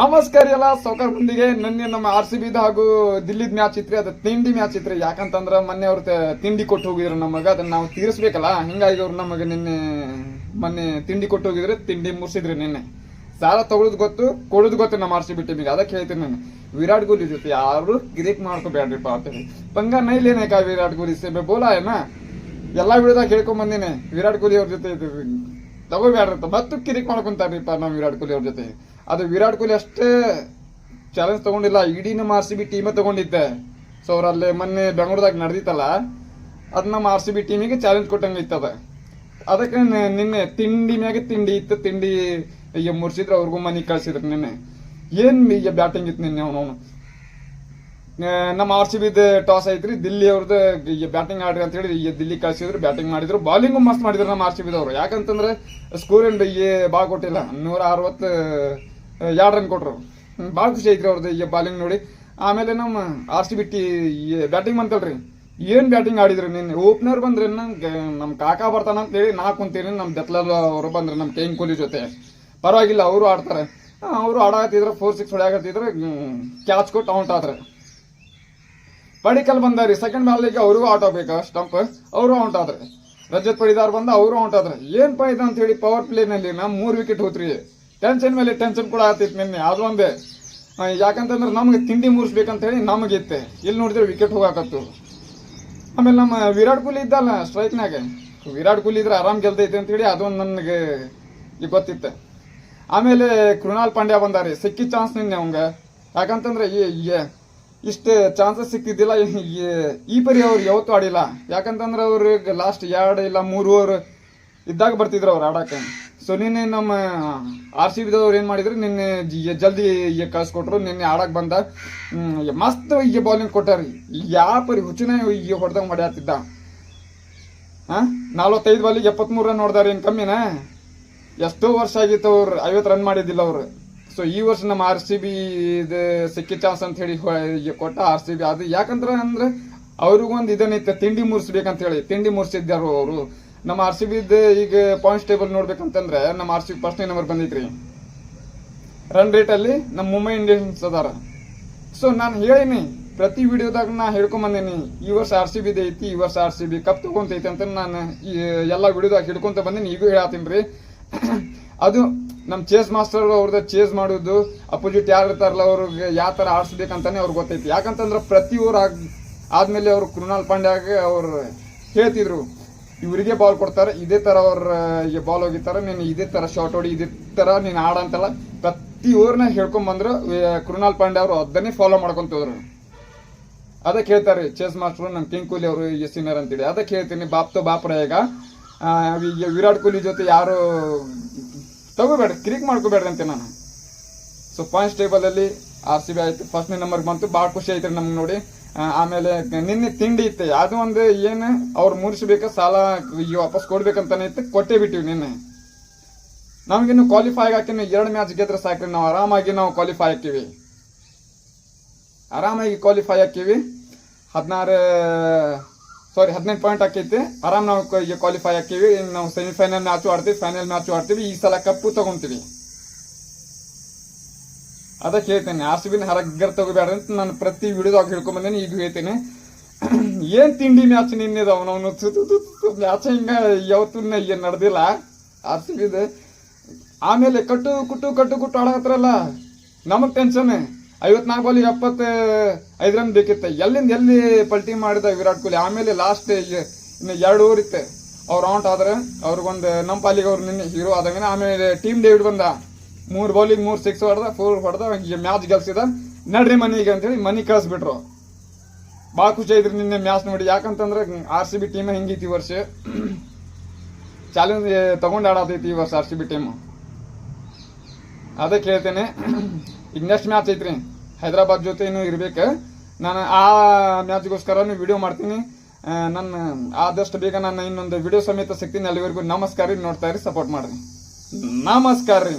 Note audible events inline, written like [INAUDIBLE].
ನಮಸ್ಕಾರ ಎಲ್ಲ ಸೌಕರ್ ಮುಂದಿಗೆ ನಿನ್ನೆ ನಮ್ಮ ಆರ್ ಸಿ ಬಿದ ಹಾಗೂ ದಿಲ್ಲಿದ್ ಮ್ಯಾಚ್ ಇತ್ರಿ, ಅದು ತಿಂಡಿ ಮ್ಯಾಚ್ ಇತ್ರಿ. ಯಾಕಂತಂದ್ರ ಮೊನ್ನೆ ಅವ್ರ ತಿಂಡಿ ಕೊಟ್ಟು ಹೋಗಿದ್ರು ನಮಗ ಅದನ್ನ ನಾವು ತೀರಿಸ್ಬೇಕಲ್ಲ, ಹಿಂಗಾಗಿ ಅವ್ರು ನಮಗೆ ನಿನ್ನೆ ಮೊನ್ನೆ ತಿಂಡಿ ಕೊಟ್ಟು ಹೋಗಿದ್ರೆ, ತಿಂಡಿ ಮುರ್ಸಿದ್ರಿ ನಿನ್ನೆ. ಸಾಲ ತಗೊಳ್ಳೋದು ಗೊತ್ತು, ಕೊಡೋದು ಗೊತ್ತು ನಮ್ಮ ಆರ್ ಸಿ ಬಿ ಟೀಮಿಗೆ ಅದಕ್ಕೆ ಹೇಳ್ತೀನಿ ನಾನು. ವಿರಾಟ್ ಕೊಹ್ಲಿ ಜೊತೆ ಯಾರು ಗಿರಿಕ್ ಮಾಡ್ಕೋಬೇಡ್ರಿಪ್ಪ ಅಂತೇಳಿ. ಪಂಗ ನೈಲೇನೇಕ ವಿರಾಟ್ ಕೊಹ್ಲಿ, ಸೇಬೆ ಬೋಲಾ ಏನ? ಎಲ್ಲಾ ವಿಡಿಯೋದಾಗ ಹೇಳ್ಕೊಂಡ್ ಬಂದಿನಿ. ವಿರಾಟ್ ಕೊಹ್ಲಿ ಅವ್ರ ಜೊತೆ ತಗೋಬೇಡ್ರಿ ಮತ್ತು ಕಿರಿಕ್ ಮಾಡ್ಕೊಂತಾರ್ರಿಪ್ಪ ನಾವು ವಿರಾಟ್ ಕೊಹ್ಲಿ ಅವ್ರ ಜೊತೆ. ಅದು ವಿರಾಟ್ ಕೊಹ್ಲಿ ಅಷ್ಟೇ ಚಾಲೆಂಜ್ ತಗೊಂಡಿಲ್ಲ. ಇಡೀ ನಮ್ಮ ಆರ್ ಸಿ ಬಿ ಟೀಮೇ ತಗೊಂಡಿದ್ದೆ. ಸೊ ಅವ್ರು ಅಲ್ಲಿ ಮೊನ್ನೆ ಬೆಂಗಳೂರದಾಗ ನಡೆದಿತ್ತಲ್ಲ ಅದು ನಮ್ಮ ಆರ್ ಸಿ ಬಿ ಟೀಮಿಗೆ ಚಾಲೆಂಜ್ ಕೊಟ್ಟಂಗೆ ಇತ್ತದ ಅದಕ್ಕೆ ನಿನ್ನೆ ತಿಂಡಿ ಮ್ಯಾಗೆ ತಿಂಡಿ ಇತ್ತು. ತಿಂಡಿ ಈಗ ಮುರ್ಸಿದ್ರೆ ಅವ್ರಿಗೂ ಮನೆಗೆ ಕಳ್ಸಿದ್ರು ನಿನ್ನೆ. ಏನ್ ಈಗ ಬ್ಯಾಟಿಂಗ್ ಇತ್ತು ನಿನ್ನೆ ಅವನು ನಮ್ಮ ಆರ್ ಸಿ ಬಿದ ಟಾಸ್ ಐತ್ರಿ. ದಿಲ್ಲಿ ಅವ್ರದ್ದು ಬ್ಯಾಟಿಂಗ್ ಆಡ್ರಿ ಅಂತ ಹೇಳಿ ದಿಲ್ಲಿ ಕಳ್ಸಿದ್ರು ಬ್ಯಾಟಿಂಗ್ ಮಾಡಿದ್ರು. ಬಾಲಿಂಗು ಮಸ್ತ್ ಮಾಡಿದ್ರು ನಮ್ಮ ಆರ್ ಸಿ ಬಿದವ್ರು ಯಾಕಂತಂದ್ರೆ ಸ್ಕೋರ್ ಏನು ಭಾಳ ಕೊಟ್ಟಿಲ್ಲ. ನೂರ ಅರವತ್ತು ಎರಡು ರನ್ ಕೊಟ್ರು? ಭಾಳ ಖುಷಿ ಐತ್ರಿ ಅವ್ರದ್ದು ಈ ಬಾಲಿಂಗ್ ನೋಡಿ. ಆಮೇಲೆ ನಮ್ಮ ಆರ್ ಸಿ ಬಿ ಟಿ ಬ್ಯಾಟಿಂಗ್ ಬಂತಲ್ರಿ. ಏನು ಬ್ಯಾಟಿಂಗ್ ಆಡಿದ್ರು ನಿನ್ನೆ? ಓಪನರ್ ಬಂದ್ರೆ ನಮ್ಮ ಕಾಕಾ ಬರ್ತಾನ ಅಂತ ಹೇಳಿ ನಾ ಕುಂತೀನಿ. ನಮ್ಮ ಬೆತ್ಲಾಲ್ ಅವರು ಬಂದ್ರೆ ನಮ್ಮ ಕೇಂಗ್ ಕೊಹ್ಲಿ ಜೊತೆ. ಪರವಾಗಿಲ್ಲ, ಅವರು ಆಡ್ತಾರೆ. ಅವರು ಆಡಾಕತ್ತಿದ್ರೆ ಫೋರ್ ಸಿಕ್ಸ್ ಹೊಡ್ಯಾಕತ್ತಿದ್ರೆ ಕ್ಯಾಚ್ ಕೊಟ್ಟು ಔಟ್ ಆದ್ರೆ. ಪಡಿಕಲ್ ಬಂದಾರಿ. ಸೆಕೆಂಡ್ ಬಾಲಿಗೆ ಅವ್ರಿಗೂ ಔಟ್ ಆಗ್ಬೇಕು ಸ್ಟಂಪ್ ಅವರು ಔಟ್ ಆದ್ರೆ. ರಜತ್ ಪಡಿದಾರ್ ಬಂದ, ಅವರು ಔಟ್ ಆದ್ರೆ. ಏನ್ ಪಾಯ್ತು ಅಂತ ಹೇಳಿ ಪವರ್ ಪ್ಲೇನಲ್ಲಿ ನಮ್ಮ ಮೂರು ವಿಕೆಟ್ ಹೋತ್ರಿ. ಟೆನ್ಷನ್ ಮೇಲೆ ಟೆನ್ಷನ್ ಕೂಡ ಆಗ್ತಿತ್ತು ನಿನ್ನೆ. ಅದು ಒಂದೇ ಯಾಕಂತಂದ್ರೆ ನಮ್ಗೆ ತಿಂಡಿ ಮೂರಿಸ್ಬೇಕಂತ ಹೇಳಿ ನಮಗಿತ್ತೆ ಇಲ್ಲಿ ನೋಡಿದ್ರೆ ವಿಕೆಟ್ ಹೋಗಾಕತ್ತು. ಆಮೇಲೆ ನಮ್ಮ ವಿರಾಟ್ ಕೊಹ್ಲಿ ಇದ್ದಲ್ಲ ಸ್ಟ್ರೈಕ್ನಾಗೆ ವಿರಾಟ್ ಕೊಹ್ಲಿ ಇದ್ರೆ ಆರಾಮ್ ಗೆಲ್ತೈತೆ ಅಂತ ಹೇಳಿ ಅದೊಂದು ನನಗೆ ಈಗ ಗೊತ್ತಿತ್ತು. ಆಮೇಲೆ ಕೃಣಾಲ್ ಪಾಂಡ್ಯ ಬಂದಾರೆ. ಸಿಕ್ಕಿ ಚಾನ್ಸ್ ನಿನ್ನೆ ಅವಂಗೆ. ಯಾಕಂತಂದ್ರೆ ಇಷ್ಟು ಚಾನ್ಸಸ್ ಈ- ಈ ಪರಿ ಅವ್ರು ಯಾವತ್ತೂ ಆಡಿಲ್ಲ. ಯಾಕಂತಂದ್ರೆ ಅವ್ರಿಗೆ ಲಾಸ್ಟ್ ಎರಡು ಇಲ್ಲ ಮೂರು ಓವರ್ ಇದ್ದಾಗ ಬರ್ತಿದ್ರು ಅವ್ರು ಆಡಕ್ಕೆ. ಸೊ ನಿನ್ನೆ ನಮ್ಮ ಆರ್ ಸಿ ಬಿದವ್ರು ಏನು ಮಾಡಿದ್ರು? ನಿನ್ನೆ ಜಲ್ದಿ ಕಳ್ಸಿಕೊಟ್ರು. ನಿನ್ನೆ ಆಡಕ್ಕೆ ಬಂದ ಮಸ್ತ್ ಈಗ ಬಾಲಿಂಗ್ ಕೊಟ್ಟಾರಿ. ಯಾವ ಪರಿ ಹುಚ್ಚಿನ ಈಗ ಹೊಡೆದಂಗೆ ಮಾಡ್ಯಾತಿದ್ದ? ಹಾ ನಲ್ವತ್ತೈದು ಬಾಲಿಗೆ ಎಪ್ಪತ್ಮೂರು ರನ್ ನೋಡ್ದಾರ ಏನು ಕಮ್ಮಿನಾ? ಎಷ್ಟೋ ವರ್ಷ ಆಗಿತ್ತು ಅವ್ರು ಐವತ್ತು ರನ್ ಮಾಡಿದ್ದಿಲ್ಲ ಅವರು. ಸೊ ಈ ವರ್ಷ ನಮ್ಮ ಆರ್ ಸಿ ಬಿ ಸಿಕ್ಕಿ ಚಾನ್ಸ್ ಅಂತ ಹೇಳಿ ಕೊಟ್ಟ ಆರ್ ಸಿ ಬಿ ಅದು ಯಾಕಂದ್ರೆ ಅಂದ್ರೆ ಅವ್ರಿಗೊಂದು ಇದನ್ನೈತೆ ತಿಂಡಿ ಮುರ್ಸ್ಬೇಕಂತ ಹೇಳಿ. ತಿಂಡಿ ಮುರ್ಸಿದ್ದಾರು ಅವರು. ನಮ್ಮ ಆರ್ ಸಿ ಬಿದ್ದು ಈಗ ಪಾಯಿಂಟ್ಸ್ ಟೇಬಲ್ ನೋಡ್ಬೇಕಂತಂದ್ರೆ ನಮ್ಮ ಆರ್ ಸಿ ಬಿ ಫಸ್ಟ್ನೇ ನಂಬರ್ ಬಂದೈತ್ರಿ. ರನ್ ರೇಟ್ ಅಲ್ಲಿ ನಮ್ಮ ಮುಂಬೈ ಇಂಡಿಯನ್ಸ್ ಅದಾರ. ಸೊ ನಾನು ಹೇಳಿನಿ, ಪ್ರತಿ ವಿಡಿಯೋದಾಗ ನಾ ಹೇಳ್ಕೊಂಡ್ ಬಂದೀನಿ ಈ ವರ್ಷ ಆರ್ ಸಿ ಬಿದ್ ಐತಿ, ಈ ವರ್ಷ ಆರ್ ಸಿ ಬಿ ಕಪ್ ತಗೊಂತೈತಿ ಅಂತ ನಾನು ಈ ಎಲ್ಲ ವಿಡಿಯೋದಾಗ ಹಿಡ್ಕೊಂತ ಬಂದೀನಿ, ಈಗೂ ಹೇಳತ್ತೀನಿ ರೀ [COUGHS] ಅದು ನಮ್ಮ ಚೇಸ್ ಮಾಸ್ಟರ್ ಅವ್ರದ್ದು ಚೇಸ್ ಮಾಡೋದು, ಅಪೋಸಿಟ್ ಯಾರು ಇರ್ತಾರಲ್ಲ ಅವ್ರಿಗೆ ಯಾವ ಥರ ಆಡಿಸ್ಬೇಕಂತಾನೆ ಅವ್ರಿಗೆ ಗೊತ್ತೈತಿ. ಯಾಕಂತಂದ್ರೆ ಪ್ರತಿ ಊರು ಆದ್ಮೇಲೆ ಅವರು ಕೃಣಾಲ್ ಪಾಂಡ್ಯಾಗೆ ಅವ್ರು ಹೇಳ್ತಿದ್ರು ಇವರಿಗೆ ಬಾಲ್ ಕೊಡ್ತಾರೆ. ಇದೇ ತರ ಅವ್ರ ಬಾಲ್ ಹೋಗಿರ್ತಾರೆ. ನೀನು ಇದೇ ತರ ಶಾರ್ಟ್ ಹೊಡಿ, ಇದೇ ತರ ನೀನು ಆಡಂತಲ್ಲ ಪ್ರತಿ ಓವರ್ನ ಹೇಳ್ಕೊಂಡ್ ಬಂದ್ರು ವಿ- ಕೃಣಾಲ್ ಪಾಂಡೆ ಅವರು ಅದನ್ನೇ ಫಾಲೋ ಮಾಡ್ಕೊಂತ ಹೋದ್ರು. ಅದಕ್ಕೆ ಹೇಳ್ತಾರೆ ಚೇಸ್ ಮಾಸ್ಟರ್ ನಮ್ಮ ಕಿಂಗ್ ಕೊಹ್ಲಿ ಅವರು, ಈ ಸೀನಿಯರ್ ಅಂತೇಳಿ ಅದಕ್ಕೆ ಹೇಳ್ತೀನಿ ಬಾಪ್ ತೋ ಬಾಪ್ ಈಗ ಈಗ ವಿರಾಟ್ ಕೊಹ್ಲಿ ಜೊತೆ ಯಾರು, ತಗೋಬೇಡ, ಕ್ರಿಕ್ ಮಾಡ್ಕೋಬೇಡ್ರಿ ಅಂತ ನಾನು. ಸೊ ಪಾಯಿಂಟ್ಸ್ ಟೇಬಲ್ ಅಲ್ಲಿ ಆರ್ ಸಿ ಬಿ ಆಯ್ತು. ಫಸ್ಟ್ನೇ ನಂಬರ್ ಬಂತು. ಭಾಳ ಖುಷಿ ಆಯ್ತು ನಮ್ಗೆ ನೋಡಿ. ಆಮೇಲೆ ನಿನ್ನೆ ತಿಂಡಿ ಇತ್ತು. ಅದು ಒಂದು ಏನು ಅವ್ರು ಮುರಿಸ್ಬೇಕು, ಸಾಲ ಈಗ ವಾಪಸ್ ಕೊಡ್ಬೇಕಂತಾನೆ ಇತ್ತು. ಕೊಟ್ಟೇ ಬಿಟ್ಟಿವಿ ನಿನ್ನೆ. ನಮಗಿನ್ನು ಕ್ವಾಲಿಫೈ ಹಾಕಿನ ಎರಡು ಮ್ಯಾಚ್ ಗೆದ್ರೆ ಸಾಕ್ರಿ. ನಾವು ಆರಾಮಾಗಿ ನಾವು ಕ್ವಾಲಿಫೈ ಹಾಕಿವಿ. ಆರಾಮಾಗಿ ಕ್ವಾಲಿಫೈ ಹಾಕಿವಿ. ಹದಿನಾರು ಸಾರಿ ಹದಿನೆಂಟು ಪಾಯಿಂಟ್ ಹಾಕೈತಿ. ಆರಾಮ್ ನಾವು ಕ್ವಾಲಿಫೈ ಹಾಕಿವಿ. ನಾವು ಸೆಮಿಫೈನಲ್ ಮ್ಯಾಚು ಆಡ್ತೀವಿ. ಫೈನಲ್ ಮ್ಯಾಚು ಆಡ್ತೀವಿ. ಈ ಸಲ ಕಪ್ಪು ತಗೊಂತೀವಿ. ಅದಕ್ಕೆ ಹೇಳ್ತೇನೆ ಆರ್ ಸಿ ಬಿನ ಹರಗರ್ ತಗೋಬೇಡ್ರಿ ಅಂತ ನಾನು ಪ್ರತಿ ವಿಡಿಯೋದಾಗ ಹೇಳ್ಕೊಂಡ್ ಬಂದೇನೆ, ಈಗ ಹೇಳ್ತೇನೆ. [CLEARS THROAT] ಏನ್ ತಿಂಡಿ ಮ್ಯಾಚ್ ನಿನ್ನೆದ ಅವನವನು ಮ್ಯಾಚ್ ಹಿಂಗ ಯಾವತ್ತೂ ಏನ್ ನಡೆದಿಲ್ಲ. ಆರ್ ಸಿ ಬಿದ ಆಮೇಲೆ ಕಟ್ಟು, ಕುಟ್ಟು ಕಟ್ಟು, ಕುಟ್ಟು ಆಡಕತ್ರಲ್ಲ ನಮಗ್ ಟೆನ್ಷನ್ ಐವತ್ನಾಲ್ಕು ಬಾಲಿಗೆ ಎಪ್ಪತ್ತ, ಐದು ರನ್ ಬೇಕಿತ್ತು. ಎಲ್ಲಿಂದ ಎಲ್ಲಿ ಪಲ್ಟಿ ಮಾಡಿದ ವಿರಾಟ್ ಕೊಹ್ಲಿ? ಆಮೇಲೆ ಲಾಸ್ಟ್ ಇನ್ನು ಎರಡು ಊರಿತ್ತೆ ಅವ್ರು ಔಟ್ ಆದ್ರೆ ಅವ್ರಿಗೊಂದು ನಮ್ಮ ಪಾಲಿಗೆ ಅವ್ರು ನಿನ್ನೆ ಹೀರೋ ಆದಂಗೆ ಆಮೇಲೆ ಟೀಮ್ ಡೇವಿಡ್ ಬಂದ ಮೂರು ಬೌಲಿಂಗ್ ಮೂರು ಸಿಕ್ಸ್ ಹೊಡೆದ ಫೋರ್ ಹೊಡೆದ ಮ್ಯಾಚ್ ಗೆಲ್ಸಿದ. ನಡ್ರಿ ಮನೆಗೆ ಅಂತೇಳಿ ಮನಿ ಕಳಿಸ್ಬಿಟ್ರು. ಭಾಳ ಖುಷಿ ಐತ್ರಿ ನಿನ್ನೆ ಮ್ಯಾಚ್ ನೋಡಿ. ಯಾಕಂತಂದ್ರೆ ಆರ್ ಸಿ ಬಿ ಟೀಮ್ ಹೆಂಗೈತಿ ಈ ವರ್ಷ? ಚಾಲೆಂಜ್ ತಗೊಂಡು ಆಡತೈತಿ ಈ ವರ್ಷ ಆರ್ ಸಿ ಬಿ ಟೀಮ್ ಅದಕ್ಕೆ ಹೇಳ್ತೇನೆ ಈಗ ನೆಕ್ಸ್ಟ್ ಮ್ಯಾಚ್ ಐತ್ರಿ. ಹೈದರಾಬಾದ್ ಜೊತೆ ಇನ್ನೂ ಇರ್ಬೇಕು. ನಾನು ಆ ಮ್ಯಾಚ್ಗೋಸ್ಕರನೂ ವಿಡಿಯೋ ಮಾಡ್ತೀನಿ. ನನ್ನ ಆದಷ್ಟು ಬೇಗ ನಾನು ಇನ್ನೊಂದು ವಿಡಿಯೋ ಸಮೇತ ಸಿಗ್ತೀನಿ. ಅಲ್ಲಿವರೆಗೂ ನಮಸ್ಕಾರ ರೀ. ನೋಡ್ತಾ ಇರಿ ಸಪೋರ್ಟ್ ಮಾಡ್ರಿ. ನಮಸ್ಕಾರ ರೀ.